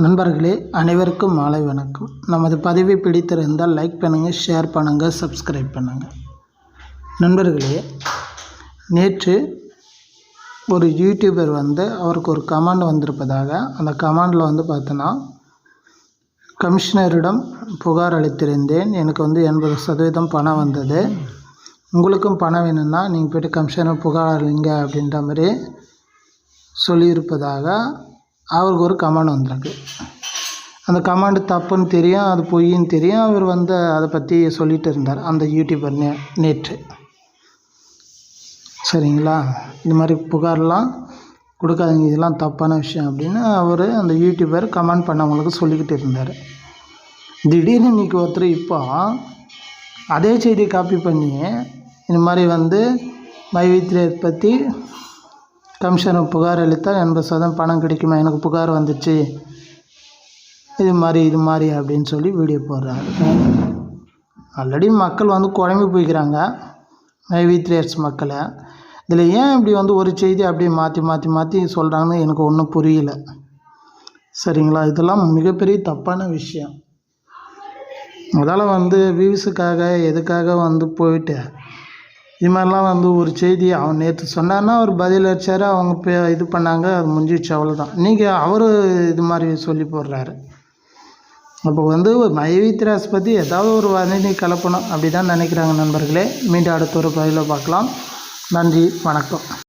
நண்பர்களே அனைவருக்கும் மாலை வணக்கம். நமது பதிவை பிடித்திருந்தால் லைக் பண்ணுங்கள் ஷேர் பண்ணுங்கள் சப்ஸ்கிரைப் பண்ணுங்கள் நண்பர்களே நேற்று ஒரு யூடியூபர் வந்து அவருக்கு ஒரு கமாண்ட் வந்திருப்பதாக அந்த கமாண்டில் வந்து பார்த்தோன்னா கமிஷனரிடம் புகார் அளித்திருந்தேன். எனக்கு வந்து எண்பது சதவீதம் பணம் வந்தது. உங்களுக்கும் பணம் வேணும்னா நீங்கள் போய்ட்டு கமிஷனர் புகார் அளிங்க அப்படின்ற மாதிரி சொல்லியிருப்பதாக அவருக்கு ஒரு கமாண்ட் வந்திருக்கு. அந்த கமாண்டு தப்புன்னு தெரியும் அது பொய்ன்னு தெரியும். அவர் வந்து அதை பற்றி சொல்லிகிட்டு இருந்தார் அந்த யூடியூபர் நே நேற்று. சரிங்களா? இந்த மாதிரி புகார்லாம் கொடுக்காதீங்க இதெல்லாம் தப்பான விஷயம் அப்படின்னு அவர் அந்த யூடியூபர் கமெண்ட் பண்ணவங்களுக்கு சொல்லிக்கிட்டு இருந்தார். திடீர்னு இன்றைக்கி ஒருத்தர் இப்போ அதே செய்தியை காப்பி பண்ணி இந்த மாதிரி வந்து வைவித்திரியர் பற்றி கமிஷனர் புகார் அளித்தால் எண்பது சதவீதம் பணம் கிடைக்குமா? எனக்கு புகார் வந்துச்சு. இது மாதிரி இது மாதிரி அப்படின்னு சொல்லி வீடியோ போடுறாரு ஆல்ரெடி மக்கள் வந்து குழம்பி போய்க்கிறாங்க. வைவித்ரேட்ஸ் மக்களை. இதில் ஏன் இப்படி வந்து ஒரு செய்தி அப்படியே மாற்றி மாற்றி மாற்றி சொல்கிறாங்கன்னு எனக்கு ஒன்றும் புரியல. சரிங்களா? இதெல்லாம் மிகப்பெரிய தப்பான விஷயம். அதால் வந்து வியூஸுக்காக எதுக்காக வந்து போயிட்டு இது மாதிரிலாம் வந்து ஒரு செய்தி அவன் நேற்று சொன்னான்னா அவர் பதில் அடித்தார் அவங்க பே இது பண்ணாங்க அது முடிஞ்சிச்சு அவ்வளோதான் நீங்கள் அவர் இது மாதிரி சொல்லி போடுறாரு. அப்போ வந்து மைவித்ராஸ் பற்றி ஏதாவது ஒரு வதந்தி கலப்பணும் அப்படி தான் நினைக்கிறாங்க நண்பர்களே. மீண்டும் அடுத்த ஒரு பதிவில் பார்க்கலாம். நன்றி வணக்கம்.